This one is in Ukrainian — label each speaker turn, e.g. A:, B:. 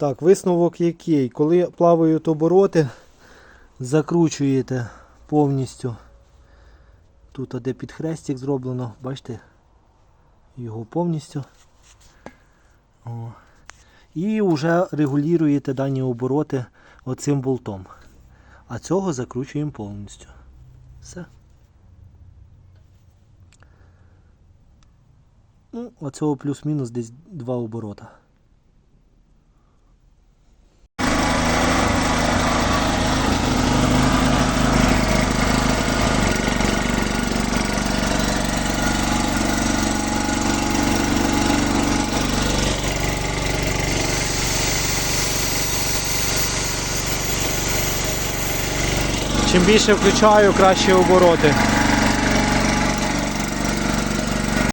A: Так, висновок який? Коли плавають обороти, закручуєте повністю. Тут де підхрестик зроблено, бачите? Його повністю. О. І вже регулюєте дані обороти оцим болтом. А цього закручуємо повністю. Все. Ну, оцього плюс-мінус десь два оборота. Чим більше включаю, краще обороти.